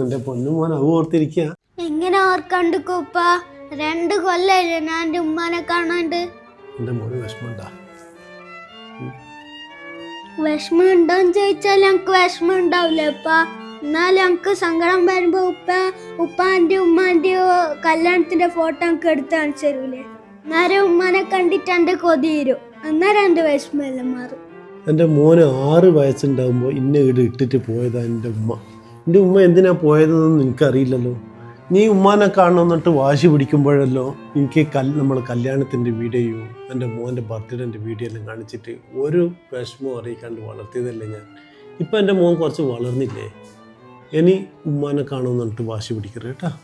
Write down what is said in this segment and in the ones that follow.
എന്റെ പൊന്നു മോൻ ഓർത്തിരിക്കുക എങ്ങനെ ഓർക്കണ്ടിക്കോ ഉപ്പ? രണ്ട് കൊല്ലല്ലേ ഞാൻ എന്റെ ഉമ്മനെ കാണാണ്ട്. എന്റെ മോന് വിഷമണ്ടാ വിഷമം ഉണ്ടോന്ന് ചോദിച്ചാൽ ഞങ്ങക്ക് വിഷമം ഉണ്ടാവില്ല ഉപ്പ. എന്നാലും ഞങ്ങക്ക് സങ്കടം വരുമ്പോ ഉപ്പ ഉപ്പാന്റെ ഉമ്മാന്റെ കല്യാണത്തിന്റെ ഫോട്ടോ ഞങ്ങക്ക് എടുത്ത് കാണിച്ചു തരൂലേ. നേരെ ഉമ്മാനെ കണ്ടിട്ട് എന്റെ കൊതി തരും അന്നേരം എന്റെ വിഷമെല്ലാം മാറും. എന്റെ മോന് ആറ് വയസ്സുണ്ടാകുമ്പോൾ ഇന്ന വീട് ഇട്ടിട്ട് പോയതാണ് എന്റെ ഉമ്മ. എന്റെ ഉമ്മ എന്തിനാ പോയതെന്ന് നിനക്കറിയില്ലല്ലോ. നീ ഉമ്മാനെ കാണണമെന്നിട്ട് വാശി പിടിക്കുമ്പോഴല്ലോ എനിക്ക് കൽ നമ്മൾ കല്യാണത്തിന്റെ വീഡിയോയും എന്റെ മോന്റെ ബർത്ത്ഡേന്റെ വീഡിയോ എല്ലാം കാണിച്ചിട്ട് ഒരു വിഷമവും അറിയിക്കാണ്ട് വളർത്തിയതല്ലേ ഞാൻ. ഇപ്പം എന്റെ മോൻ കുറച്ച് വളർന്നില്ലേ. ഇനി ഉമ്മാനെ കാണുമെന്നിട്ട് വാശി പിടിക്കരുത് കേട്ടാ.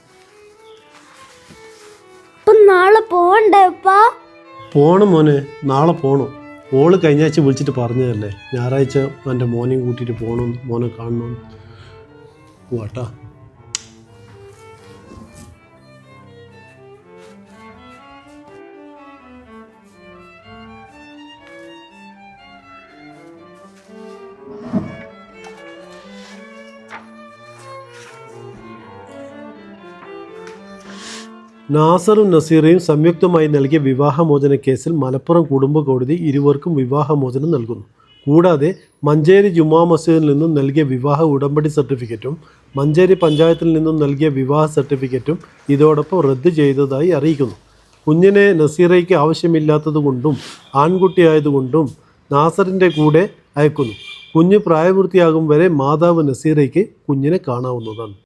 നാളെ പോണ്ടേ ഉപ്പ? പോണം മോനെ നാളെ പോണം. ഓൾ കഴിഞ്ഞ ആഴ്ച വിളിച്ചിട്ട് പറഞ്ഞതല്ലേ? ഞായറാഴ്ച എന്റെ മോനെയും കൂട്ടിയിട്ട് പോകണം മോനെ കാണണം. പോവാട്ടാ നാസറും നസീറയും സംയുക്തമായി നൽകിയ വിവാഹമോചന കേസിൽ മലപ്പുറം കുടുംബ കോടതി ഇരുവർക്കും വിവാഹമോചനം നൽകുന്നു. കൂടാതെ മഞ്ചേരി ജുമാ മസ്ജിദിൽ നിന്നും നൽകിയ വിവാഹ ഉടമ്പടി സർട്ടിഫിക്കറ്റും മഞ്ചേരി പഞ്ചായത്തിൽ നിന്നും നൽകിയ വിവാഹ സർട്ടിഫിക്കറ്റും ഇതോടൊപ്പം റദ്ദ് ചെയ്തതായി അറിയിക്കുന്നു. കുഞ്ഞിനെ നസീറയ്ക്ക് ആവശ്യമില്ലാത്തതുകൊണ്ടും ആൺകുട്ടിയായതുകൊണ്ടും നാസറിന്റെ കൂടെ അയക്കുന്നു. കുഞ്ഞ് പ്രായപൂർത്തിയാകും വരെ മാതാവ് നസീറയ്ക്ക് കുഞ്ഞിനെ കാണാവുന്നതാണ്.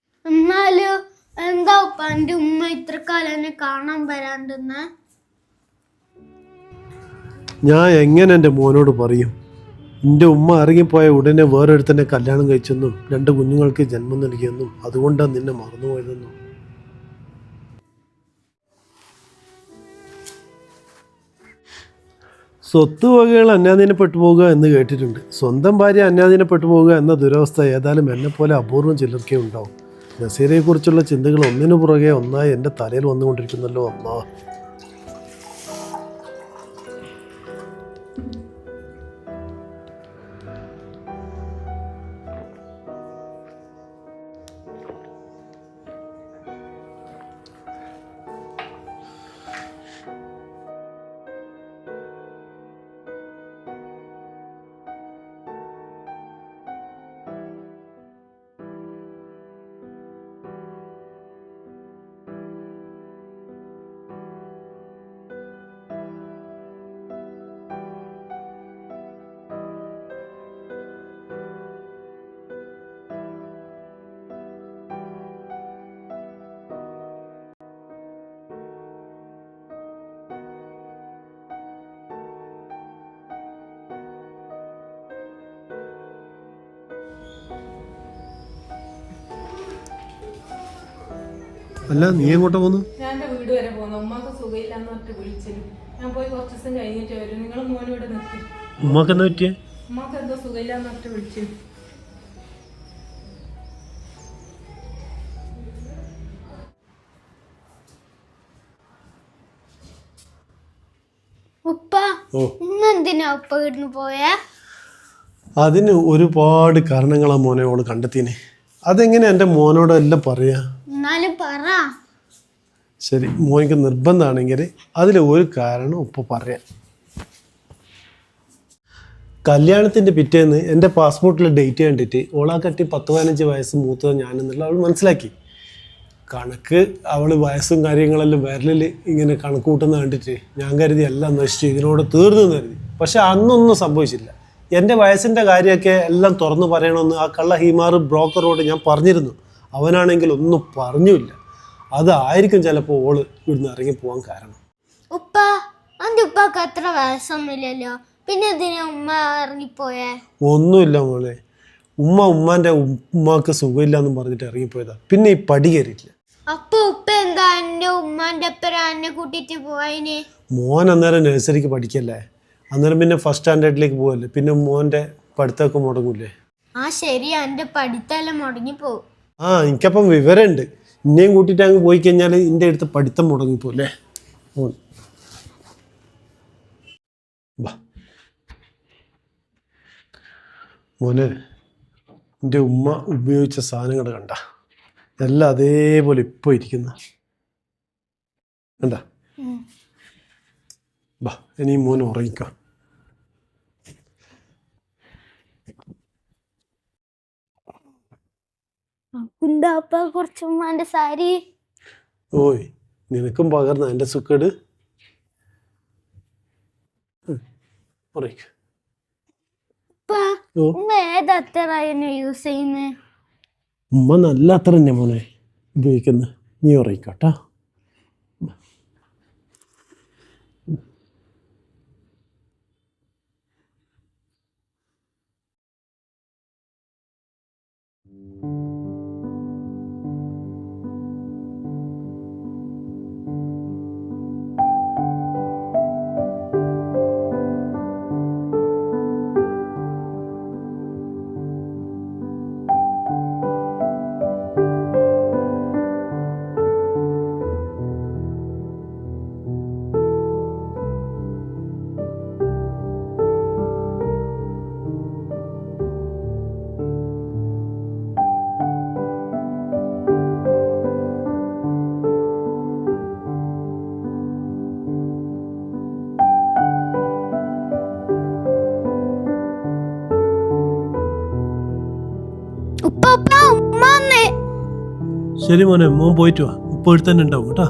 എന്താ ഉപ്പ എന്റെ ഉമ്മ ഇത്ര എന്നെ കാണാൻ വരാണ്ടെന്ന്? ഞാൻ എങ്ങനെ എന്റെ മോനോട് പറയും? എന്റെ ഉമ്മ ഇറങ്ങിപ്പോയ ഉടനെ വേറൊരുത്തന്നെ കല്യാണം കഴിച്ചെന്നും രണ്ട് കുഞ്ഞുങ്ങൾക്ക് ജന്മം നൽകിയെന്നും അതുകൊണ്ടാണ് നിന്നെ മറന്നുപോയതെന്നും. സ്വത്ത് വകകൾ അന്യാധീനപ്പെട്ടു പോകുക എന്ന് കേട്ടിട്ടുണ്ട്. സ്വന്തം ഭാര്യ അന്യാധീനപ്പെട്ടു പോകുക എന്ന ദുരവസ്ഥ ഏതായാലും എന്നെപ്പോലെ അപൂർവം ചിലർക്കേ ഉണ്ടാവും. നസീറയെക്കുറിച്ചുള്ള ചിന്തകൾ ഒന്നിനു പുറകെ ഒന്നായി എന്റെ തലയിൽ വന്നുകൊണ്ടിരിക്കുന്നല്ലോ ഒന്നാ അല്ല നീ എങ്ങോട്ടാ പോന്നു? ഞാൻ വീട് വരെ പോകുന്നു ഉമ്മാക്ക് സുഖമില്ലാന്ന് പറഞ്ഞിട്ട് വിളിച്ചിരുന്നു ഞാൻ പോയി കുറച്ച് ദിവസം കഴിഞ്ഞിട്ട് വരും. നിങ്ങൾ മോനും ഇവിടെ നിർത്തി. ഉമ്മാക്ക് എന്താ പറ്റിയേ? ഉമ്മാക്ക് എന്തോ സുഖമില്ലാന്ന് പറഞ്ഞിട്ട് വിളിച്ചു ഉപ്പ ഓ. ഉമ്മ എന്തിനാ ഉപ്പ വീടിന് പോയേ? അതിന് ഒരുപാട് കാരണങ്ങളാ മോനെ ഓൾ കണ്ടെത്തിനെ. അതെങ്ങനെ എന്റെ മോനോട് എല്ലാം പറയാ? എന്നാലും പറ. ശരി മോനിക്ക് നിർബന്ധമാണെങ്കിൽ അതിൽ ഒരു കാരണം ഉപ്പ പറയാം. കല്യാണത്തിന്റെ പിറ്റേന്ന് എന്റെ പാസ്പോർട്ടിൽ ഡേറ്റ് കണ്ടിട്ട് ഓളാ കട്ടി പത്ത് പതിനഞ്ച് വയസ്സ് മൂത്തത് ഞാനെന്നുള്ള അവൾ മനസ്സിലാക്കി. കണക്ക് അവൾ വയസ്സും കാര്യങ്ങളെല്ലാം വിരലിൽ ഇങ്ങനെ കണക്ക് കൂട്ടുന്ന കണ്ടിട്ട് ഞാൻ കരുതി എല്ലാം നശിച്ചു ഇതിനോട് തീർന്നു കരുതി. പക്ഷെ അന്നൊന്നും സംഭവിച്ചില്ല. എന്റെ വയസ്സിന്റെ കാര്യമൊക്കെ എല്ലാം തുറന്നു പറയണമെന്ന് ആ കള്ള ഹിമാർ ബ്രോക്കറോട് ഞാൻ പറഞ്ഞിരുന്നു. അവനാണെങ്കിൽ ഒന്നും പറഞ്ഞില്ല അതായിരിക്കും ചിലപ്പോൾ ഓൾ ഇവിടുന്ന് ഇറങ്ങി പോകാൻ കാരണം. ഉപ്പ അന്റെ ഉപ്പാക്ക് അത്ര വയസ്സൊന്നുമില്ലല്ലോ. പിന്നെ എന്തിനാ ഉമ്മ ഇറങ്ങിപ്പോയേ? ഒന്നുമില്ല മോളെ. ഉമ്മ ഉമ്മാന്റെ ഉമ്മാക്ക് സുഖമില്ല എന്ന് പറഞ്ഞിട്ട് ഇറങ്ങിപ്പോയതാ. പിന്നെ ഈ പടി കയറിയിട്ടില്ല. അപ്പൊ ഉപ്പ എന്താ എന്റെ ഉമ്മാന്റെ എന്നെ കൂട്ടിട്ട് പോയതിന്? മോൻ അന്നേരം നഴ്സറിക്ക് പഠിക്കല്ലേ? അന്നേരം പിന്നെ ഫസ്റ്റ് സ്റ്റാൻഡേർഡിലേക്ക് പോകല്ലേ പിന്നെ മോന്റെ പഠിത്തമൊക്കെ മുടങ്ങൂലേ ആ ശരി എന്റെ പഠിത്തെല്ലാം മുടങ്ങി പോകും ആ എനിക്കപ്പം വിവരമുണ്ട് എന്നെയും കൂട്ടിയിട്ട് അങ്ങ് പോയി കഴിഞ്ഞാൽ എന്റെ അടുത്ത് പഠിത്തം മുടങ്ങിപ്പോലെ മോനെ എന്റെ ഉമ്മ ഉപയോഗിച്ച സാധനങ്ങൾ കണ്ട. എല്ലാം അതേപോലെ ഇപ്പോൾ ഇരിക്കുന്ന. കണ്ട? ബാ ഇനി മോൻ ഉറങ്ങിക്കാം. സാരി? ഓയ് നിനക്കും പകർന്ന എന്റെ സുക്കേട്. ഉമ്മ നല്ല അത്ര തന്നെ മോനെ ഉപയോഗിക്കുന്നത് നീ ഉറങ്ങിക്കോട്ടാ ശരി മോനെ മോൻ പോയിട്ട് വാ. ഇപ്പോൾ തന്നെ ഉണ്ടാവും കേട്ടാ.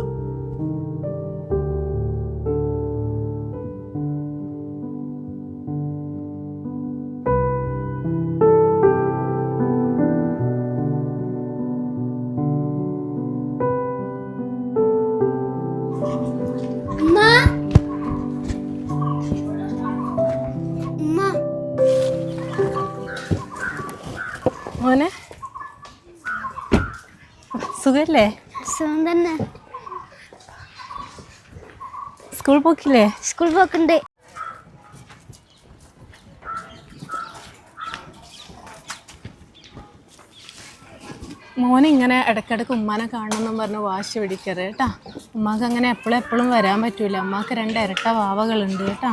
സുഖല്ലേ? സുഖം തന്നെ. സ്കൂൾ പോക്കില്ലേ? സ്കൂൾ പോക്കുണ്ട്. മോനെ ഇങ്ങനെ ഇടയ്ക്കിടയ്ക്ക് ഉമ്മാനെ കാണണമെന്നും പറഞ്ഞ് വാശി പിടിക്കരുത് കേട്ടാ. ഉമ്മാക്ക് അങ്ങനെ എപ്പോഴും എപ്പോഴും വരാൻ പറ്റൂല. ഉമ്മാക്ക് രണ്ട് ഇരട്ട വാവകളുണ്ട് കേട്ടാ.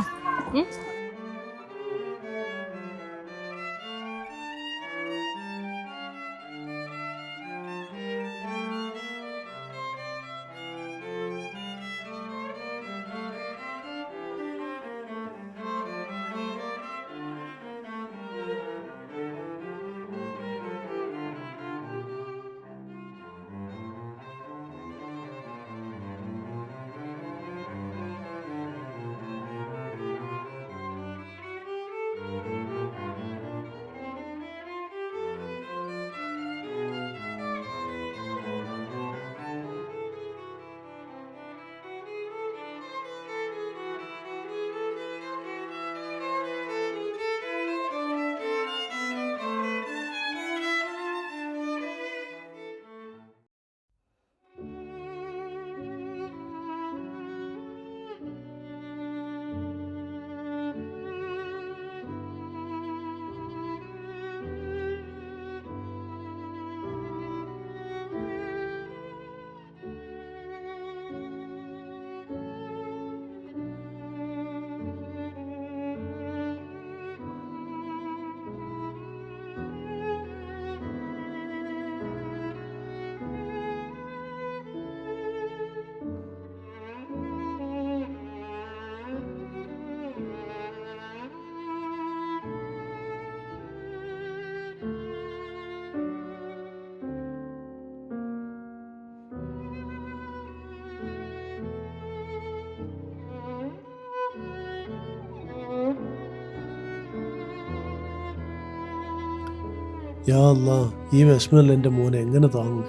യാ അല്ലാ ഈ വിഷമല്ല എന്റെ മോൻ എങ്ങനെ താങ്ങും?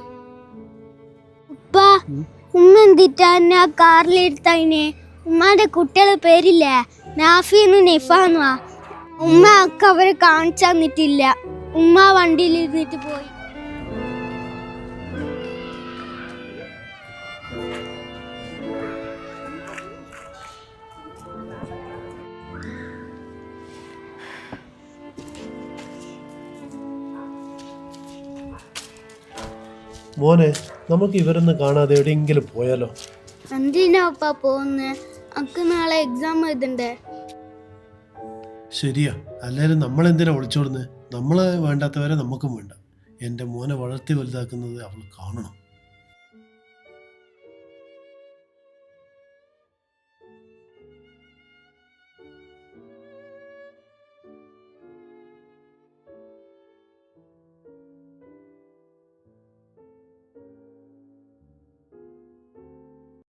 ഉമ്മ ആ കാറിലെടുത്തതിനെ? ഉമ്മാന്റെ കുട്ടികളെ പേരില്ലേ? നാഫിന്ന് നിഫാന്നുവാ ഉമ്മ അവരെ കാണിച്ചു തന്നിട്ടില്ല. ഉമ്മ വണ്ടിയിൽ ഇരുന്നിട്ട് പോയി. മോനെ നമുക്ക് ഇവരൊന്നും കാണാതെ എവിടെയെങ്കിലും പോയാലോ? എന്തിനാ അക്ക് നാളെ എക്സാം എഴുതണ്ടേ? ശരിയാ. അല്ലാലും നമ്മൾ എന്തിനാ ഒളിച്ചോടുന്നത് നമ്മളെ വേണ്ടാത്തവരെ നമുക്കും വേണ്ട. എന്റെ മോനെ വളർത്തി വലുതാക്കുന്നത് അവൾ കാണണം.